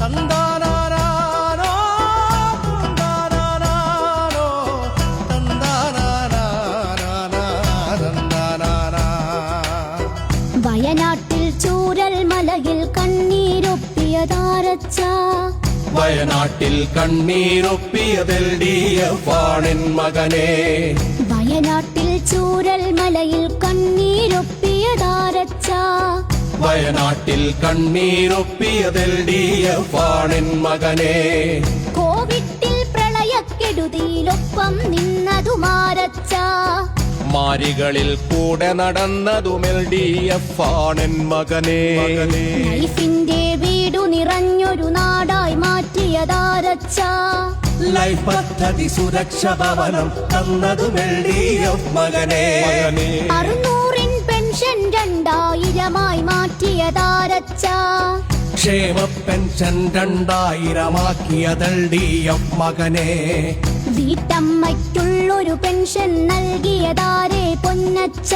തന്താനാനാനോ, തന്താനാനാനോ, തന്താനാനാനാനാ, തന്താനാനാ. വയനാട്ടിൽ ചൂരൽ മലയിൽ കണ്ണീരൊപ്പിയതാരച്ച വയനാട്ടിൽ കണ്ണീരൊപ്പിയതിൽ ഡി എഫ് ആണിൻ മകനെ വയനാട്ടിൽ കണ്ണീരൊപ്പിയതിൽ ഡി എഫ് ആണിൻ മകനെ. കോവിഡിൽ പ്രളയക്കെടുതിയിലൊപ്പം നിന്നതുമാരച്ച മാരികളിൽ കൂടെ നടന്നതുമെൽ ഡി എഫ് ആണിൻ മകനെ. ലൈഫിന്റെ വീടു നിറഞ്ഞൊരു നാടായി മാറ്റിയതാരച്ച ലൈഫ് പദ്ധതി സുരക്ഷ ഭവനം തന്നതുമെൽ ഡി എഫ് മകനെ. അറുന്നൂറിൻ മാറ്റിയതാരച്ച ക്ഷേമ പെൻഷൻ രണ്ടായിരമാക്കിയതൽ ഡി എഫ് മകനെ. വീട്ടമ്മയ്ക്കുള്ളൊരു പെൻഷൻ നൽകിയതാരേ പൊന്നച്ച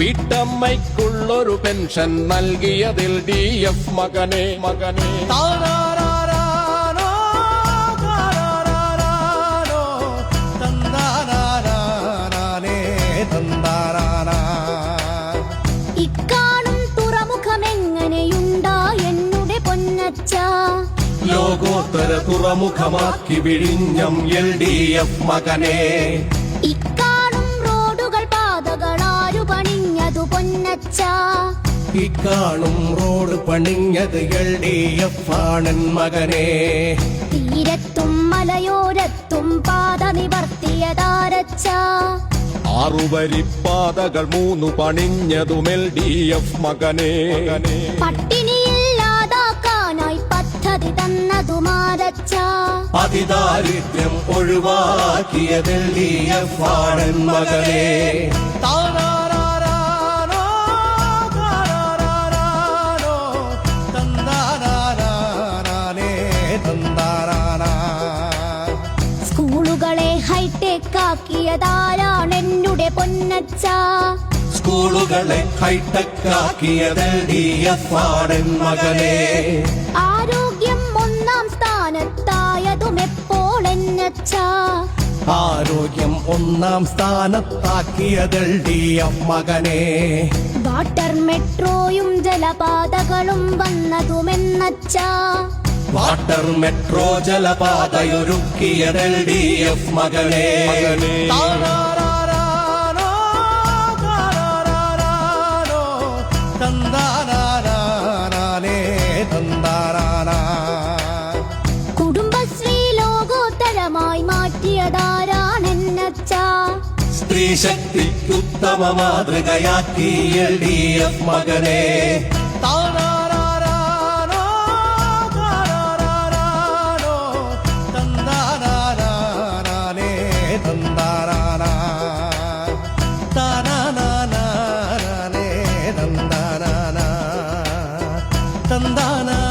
വീട്ടമ്മയ്ക്കുള്ളൊരു പെൻഷൻ നൽകിയതിൽ ഡി എഫ് മകനെ. മകനെ ലോകോത്തര തുറമുഖമാക്കി വിഴിഞ്ഞം എൽ ഡി എഫ് മകനെ. ഇക്കാണും റോഡുകൾ പാതകളാരു പണിഞ്ഞതു പൊന്നച്ച ഇക്കാണും റോഡ് പണിഞ്ഞത് എൽ ഡി എഫ് ആണൻ മകനെ. തീരത്തും മലയോരത്തും പാത നിവർത്തിയതാരച്ച ആറുവരിപ്പാതകൾ മൂന്നു പണിഞ്ഞതും എൽ ഡി എഫ് മകനെ. തന്നതുമാരച്ച അതിദാരിദ്ര്യം ഒഴിവാക്കിയതിൽ ഡി ഫാടൻ മകളെ. ാണ് സ്കൂളുകളെ ഹൈടെക് ആക്കിയതാരാണെന്നുടെ പൊന്നച്ച സ്കൂളുകളെ ഹൈടെക് ആക്കിയതിൽ ഡി എഫ് ആണൻ മകനെ ആരോഗ്യം എന്നച്ച ആരോഗ്യം ഒന്നാം സ്ഥാനത്താക്കിയതൽ ഡി എഫ് മകനെ. വാട്ടർ മെട്രോയും ജലപാതകളും വന്നതുമെന്നച്ച വാട്ടർ മെട്രോ ജലപാതയൊരുക്കിയതൽ ഡി എഫ് മകനെ. മാറ്റിയതാരാണെന്നച്ച സ്ത്രീ ശക്തിക്കുത്തമ മാതൃകയാക്കി എൽ ഡി എഫ് മകനെ തന്താനാ